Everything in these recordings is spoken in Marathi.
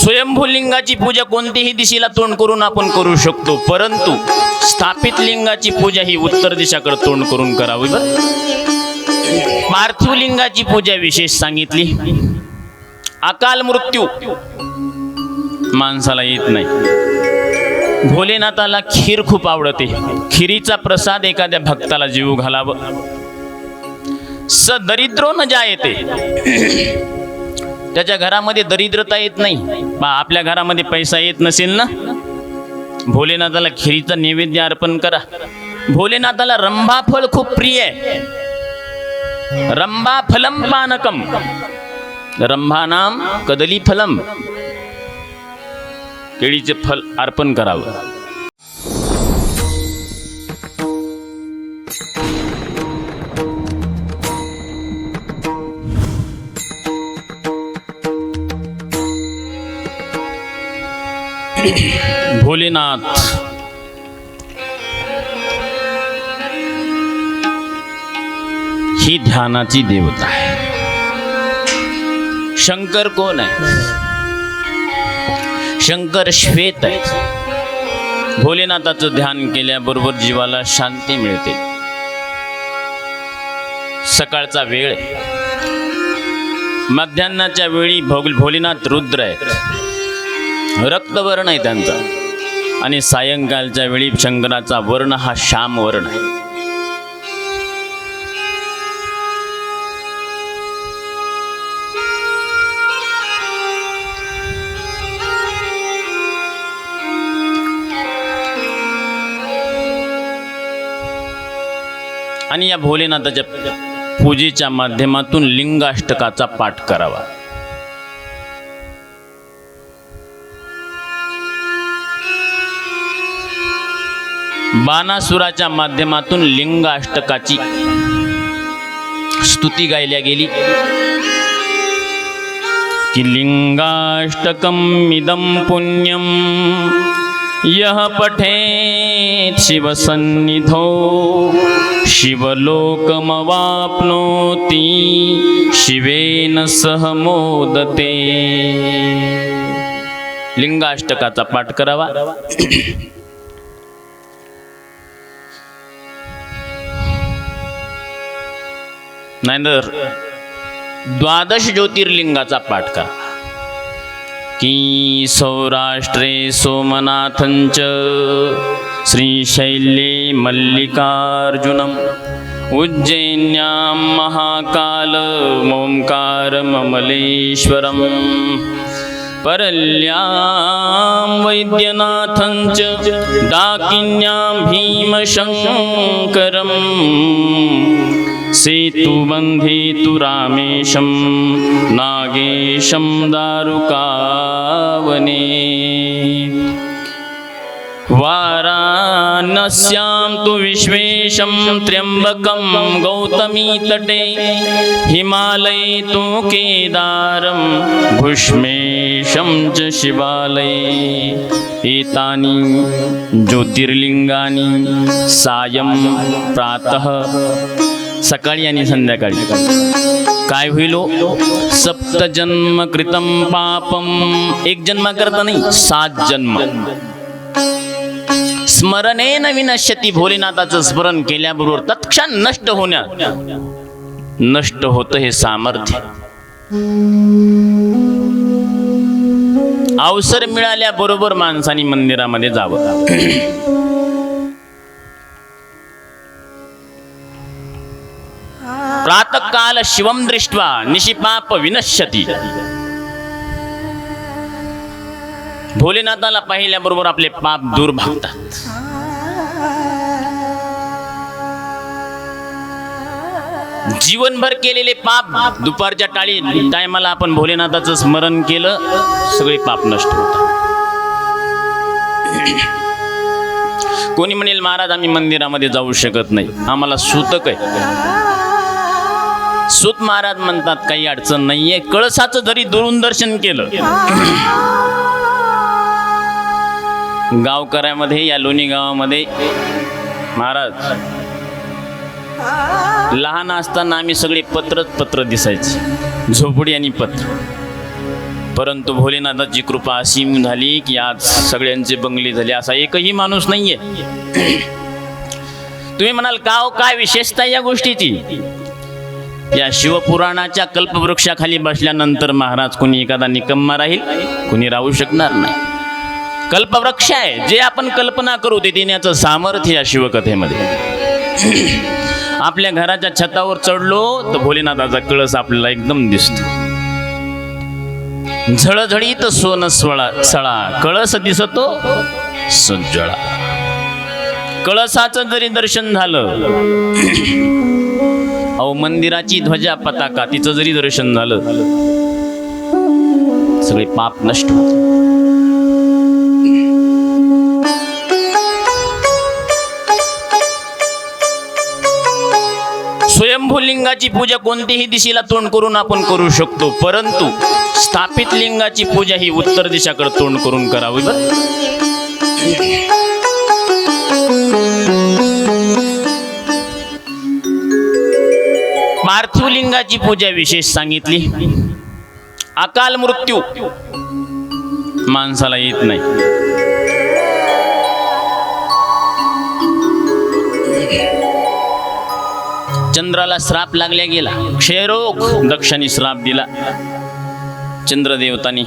स्वयंभू लिंगाची पूजा कोणतीही दिशेला तोंड करून आपण करू शकतो परंतु स्थापित लिंगाची पूजा ही उत्तर दिशाकडे तोंड करून करावी बरं. पार्थिव लिंगाची पूजा विशेष सांगितली. अकाल मृत्यू माणसाला येत नाही. भोलेनाथाला खीर खूप आवडते. खिरीचा प्रसाद एखाद्या भक्ताला जीव घालावं. स दरिद्रो न जा येते त्याच्या घरामध्ये दरिद्रता येत नाही. बा आपल्या घरामध्ये पैसा येत नसेल ना? भोलेनाथाला खिरीचा नैवेद्य अर्पण करा. भोलेनाथाला रंभा फळ खूप प्रिय आहे. रंभा फलम पानकम. रंभानाम कदली फलम केळीचे फल अर्पण करावं. भोलेनाथ ही ध्यानाची देवता आहे. शंकर कोण आहे? शंकर श्वेत आहे. भोलेनाथाचं ध्यान केल्याबरोबर जीवाला शांती मिळते. सकाळचा वेळ आहे. मध्यान्नाच्या वेळी भोग भोलेनाथ रुद्र आहेत रक्तवर्ण आहे त्यांचा. आणि सायंकाळच्या वेळी शंकराचा वर्ण हा श्याम वर्ण आहे. आणि या भोलेनाथाच्या पूजेच्या माध्यमातून लिंगाष्टकाचा पाठ करावा. बाणासुराच्या माध्यमातून लिंगाष्टकाची स्तुती गायल्या गेली. की लिंगाष्टकम इदम पुण्यम यह पठे शिवसन्निधो शिवलोकमवाप्नोति शिवेन सह मोदते। लिंगाष्टकाचा पाठ करावा. नाहीतर द्वादश ज्योतिर्लिंगाचा पाठ करा. की सौराष्ट्रे सोमनाथञ्च श्रीशैल्ये मल्लिकार्जुनम् उज्जैन्यां महाकालमोङ्कारममलेश्वरम् परल्यां वैद्यनाथञ्च दाकिन्यां भीमशङ्करम् सेतुबन्धेतु रामेशं नागेशं दारुकावने। वाराणस्यां तु विश्वेशं त्र्यम्बकं गौतमीतटे हिमालये तु केदारं भुष्मेशं च शिवालये। एतानि ज्योतिर्लिंगानि सायं प्रातः सकाळी आणि संध्याकाळी. काय होईल हो? सप्त जन्म कृतम पापम. एक जन्म करता नाही सात जन्म. स्मरणे विनश्यती भोलेनाथाचं स्मरण केल्याबरोबर तत्क्षण नष्ट होण्या नष्ट होतं हे सामर्थ्य. अवसर मिळाल्याबरोबर माणसाने मंदिरामध्ये जावं. प्रातकाल शिवम दृष्ट्वा निशिपाप विनश्यती। भोलेनाथाला पाहिल्याबरोबर आपले पाप दूर भागतात। जीवनभर केलेले पाप दुपारच्या टाळी टायमाला आपण भोलेनाथाचं स्मरण केलं सगळे पाप नष्ट होतात. कोणी म्हणेल महाराज आम्ही मंदिरामध्ये जाऊ शकत नाही. आम्हाला सूतक आहे. सुत महाराज म्हणतात काही अडचण नाहीये. कळसाचं जरी दुरून दर्शन केलं गावकऱ्यामध्ये या लोणी गावामध्ये महाराज लहान असताना आम्ही सगळे पत्रच पत्र दिसायचे झोपडी आणि पत्र. परंतु भोलेनाथाची कृपा असीम झाली की आज सगळ्यांचे बंगले झाले असा एकही माणूस नाहीये. तुम्ही म्हणाल का हो, काय विशेषता या गोष्टीची? या शिवपुराणाच्या कल्पवृक्षाखाली बसल्यानंतर महाराज कुणी एखादा निकम्मा राहील? कुणी राहू शकणार नाही. कल्पवृक्ष आहे. जे आपण कल्पना करू ते देण्याचं सामर्थ्य या शिवकथेमध्ये आपल्या घराच्या छतावर चढलो तर भोलेनाथाचा कळस आपल्याला एकदम दिसतो. झळझळीत सोन स्वळा सळा. कळस दिसतो सज्जळा कळसाचं जरी दर्शन झालं अहो मंदिराची ध्वजा पताका तिचं जरी दर्शन झालं सगळे पाप नष्ट होत स्वयंभू लिंगाची पूजा कोणतीही दिशेला तोंड करून आपण करू शकतो परंतु स्थापित लिंगाची पूजा ही उत्तर दिशाकडे तोंड करून करावी पार्थिवलिंगाची पूजा विशेष सांगितली. अकाल मृत्यू. माणसाला येत नाही. चंद्राला श्राप लागल्या गेला. क्षयरोग. दक्षाने श्राप दिला. चंद्रदेवतानी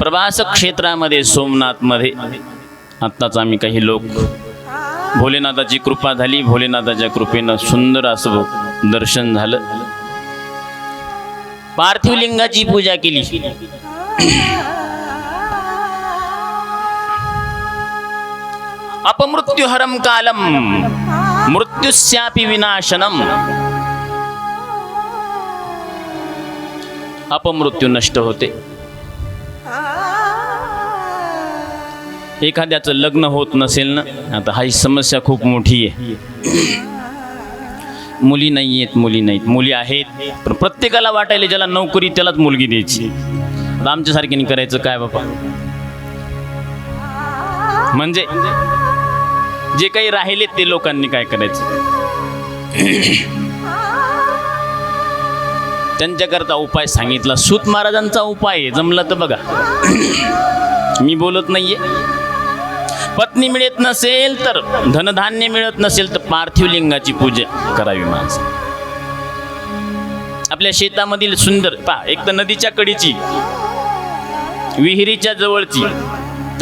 प्रवास क्षेत्रामध्ये सोमनाथमध्ये. आत्ताच आम्ही काही लोक. भोलेनाथाची कृपा झाली. भोलेनाथाच्या कृपेनं सुंदर असं दर्शन झालं. पार्थिव लिंगाची पूजा केली. अपमृत्युहरम कालम मृत्युस्यापि विनाशनम. अपमृत्यू नष्ट होते. एखाद्याचं लग्न होत नसेल ना आता हा ही समस्या खूप मोठी आहे. मुली नाही आहेत मुली नाहीत. मुली आहेत पण प्रत्येकाला वाटायला ज्याला नोकरी त्यालाच मुलगी द्यायची. आमच्यासारख्याने करायचं काय बाबा? म्हणजे जे काही राहिले ते लोकांनी काय करायचं? त्यांच्याकरता उपाय सांगितला. सूत महाराजांचा उपाय आहे जमला तर बघा. मी बोलत नाहीये. पत्नी मिळत नसेल तर धनधान्य मिळत नसेल तर पार्थिव लिंगाची पूजा करावी माणसं. आपल्या शेतामधील सुंदर पा एक तर नदीच्या कडीची विहिरीच्या जवळची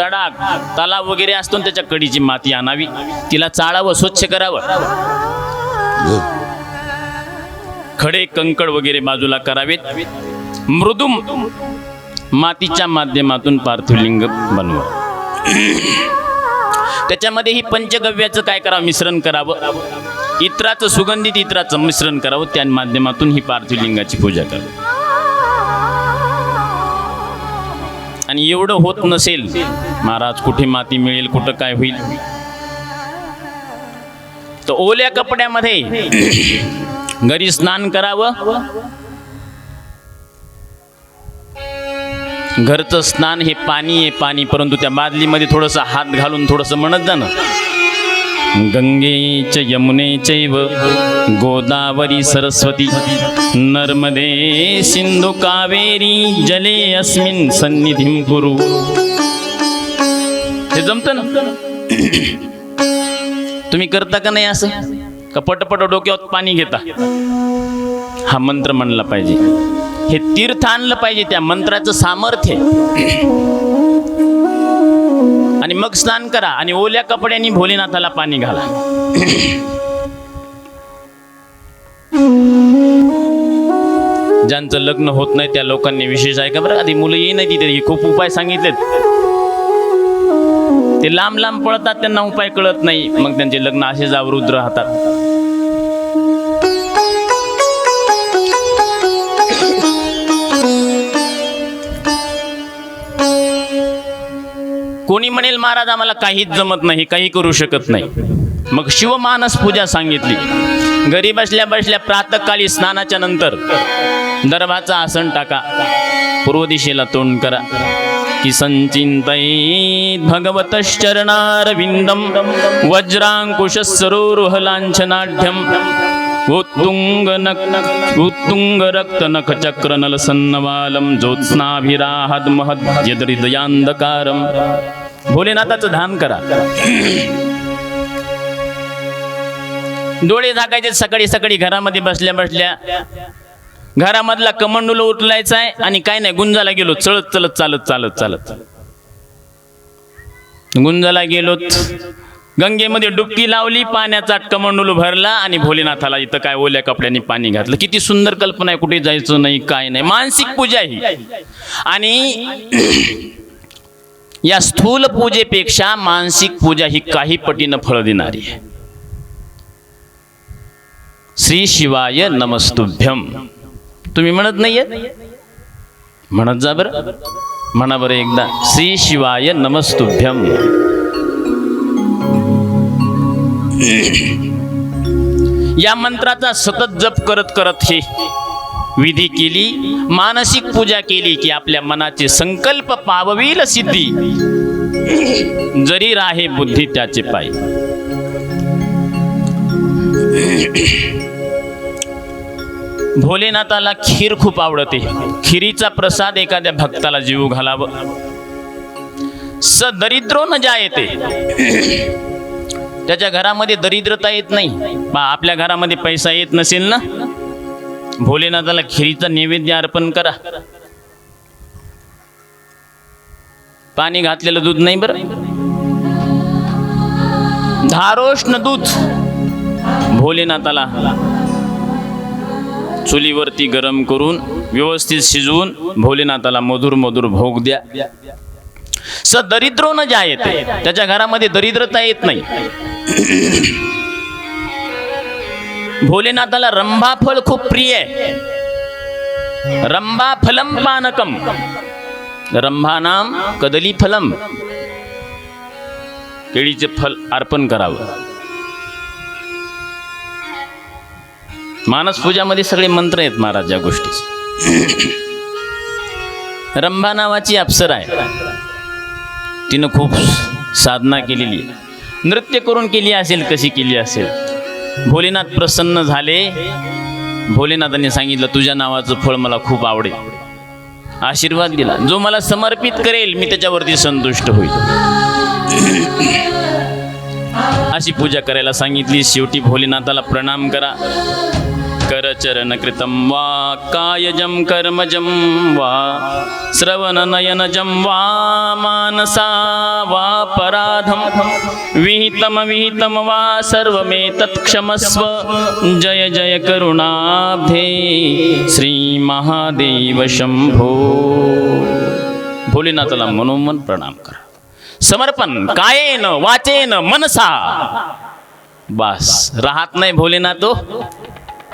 तडाग तलाव वगैरे असतो त्याच्या कडीची माती आणावी. तिला चाळावं स्वच्छ करावं. खडे कंकड वगैरे बाजूला करावेत. मृदुम मातीच्या माध्यमातून पार्थिव लिंग बनवा. त्याच्यामध्ये ही पंचगव्याचं काय करावं? मिश्रण करावं. इत्राचं सुगंधित इत्राचं मिश्रण करावं. त्या माध्यमातून ही पार्थिव लिंगाची पूजा करावी. आणि एवढं होत नसेल महाराज कुठे माती मिळेल कुठं काय होईल? तर ओल्या कपड्यामध्ये घरी स्नान करावं. घरचं स्नान हे पाणी आहे पाणी. परंतु त्या बादलीमध्ये थोडंसं हात घालून थोडंसं म्हणत जा ना गंगे च गोदावरी सरस्वती नर्मदे सिंधू कावेरी जले अस्मिन सन्निधिं कुरु. हे जमतं ना? तुम्ही करता का नाही असं? का पटपट डोक्यावर पाणी घेता? हा मंत्र म्हणला पाहिजे. हे तीर्थ आणलं पाहिजे त्या मंत्राचं सामर्थ्य आणि मग स्नान करा आणि ओल्या कपड्यांनी भोलेनाथाला पाणी घाला. ज्यांचं लग्न होत नाही त्या लोकांनी विशेष आहे का बरं? आधी मुलं येई नाही तिथे. खूप उपाय सांगितलेत. ते लांब लांब पळतात त्यांना उपाय कळत नाही. मग त्यांचे लग्न असेच अवरुद्ध राहतात. कोणी म्हणेल महाराज आम्हाला काहीच जमत नाही काही करू शकत नाही. मग शिवमानस पूजा सांगितली. घरी बसल्या बसल्या प्रातकाळी स्नानाच्या नंतर दर्भाचा आसन टाका. पूर्व दिशेला तोंड करा. की भगवत भगवतश्चरणारविंदम वज्रांकुश सरोरुह लांछनाढ्यम उत्तुंग नक उत्तुंग रक्त नख चक्र नल सन्नवालम ज्योत्स्नाभिराहद महद यदृदयांधकारम भोलेनाथाचं ध्यान करा. डोळे झाकायचे सकाळी सकाळी घरामध्ये बसल्या बसल्या. घरामधला कमंडुल उचलायचा आहे आणि काय नाही गुंजाला गेलो. चलत चलत चालत चालत चालत. गुंजाला गेलोत गंगेमध्ये डुबकी लावली पाण्याचा कमंडुल भरला आणि भोलेनाथाला इथं काय ओल्या कपड्यांनी पाणी घातलं. किती सुंदर कल्पना आहे कुठे जायचं नाही काय नाही. मानसिक पूजा ही. आणि या स्थूल पूजेपेक्षा मानसिक पूजा ही काही पटीनं फळ देणारी आहे. श्री शिवाय नमस्तुभ्यम. तुम्ही म्हणत नाहीये? म्हणत जा बरं. म्हणा बरं एकदा. श्री शिवाय नमस्तुभ्यम. या मंत्राचा सतत जप करत करत हे विधी केली मानसिक पूजा केली की आपल्या मनाचे संकल्प पाववील सिद्धी. जरी राहे बुद्धी त्याचे पाय. भोलेनाथाला खीर खूप आवडते. खिरीचा प्रसाद एखाद्या भक्ताला जीव घालावं. स दरिद्रो न जा येते त्याच्या घरामध्ये दरिद्रता येत नाही. बा आपल्या घरामध्ये पैसा येत नसेल ना? भोलेनाथाला खिरीचा नैवेद्य अर्पण करा. पाणी घातलेलं दूध नाही बरं? धारोष्ण दूध. भोलेनाथाला चुलीवरती गरम करून व्यवस्थित शिजवून भोलेनाथाला मधुर मधुर भोग द्या. स दरिद्रो न ज्या येते त्याच्या घरामध्ये दरिद्रता येत नाही. भोलेनाथाला रंभा फळ खूप प्रिय आहे. रंभा फलम पानकम. रंभानाम कदली फलम. केळीचे फल अर्पण करावं. मानस पूजामध्ये सगळे मंत्र आहेत महाराज या गोष्टीचे रंभा नावाची अप्सर आहे. तिनं खूप साधना केलेली आहे. नृत्य करून केली असेल कशी केली असेल. भोलेनाथ प्रसन्न झाले. भोलेनाथांनी सांगितलं तुझ्या नावाचं फळ मला खूप आवडेल. आशीर्वाद दिला. जो मला समर्पित करेल मी त्याच्यावरती संतुष्ट होईल. अशी पूजा करायला सांगितली. शेवटी भोलेनाथाला प्रणाम करा. करचरणकृतं वा कायजं कर्मजं वा श्रवणनयनजं वा मानसा वा पराधं। विहितमविहितं विहितं वा सर्वमेतत्क्षमस्व जय जय करुणाब्धे श्रीमहादेव शम्भो भोलेनाथाला मनोमन प्रणाम करा। समर्पण कायेन वाचेन मनसा। बस राहत नाही भोलेनाथ। तो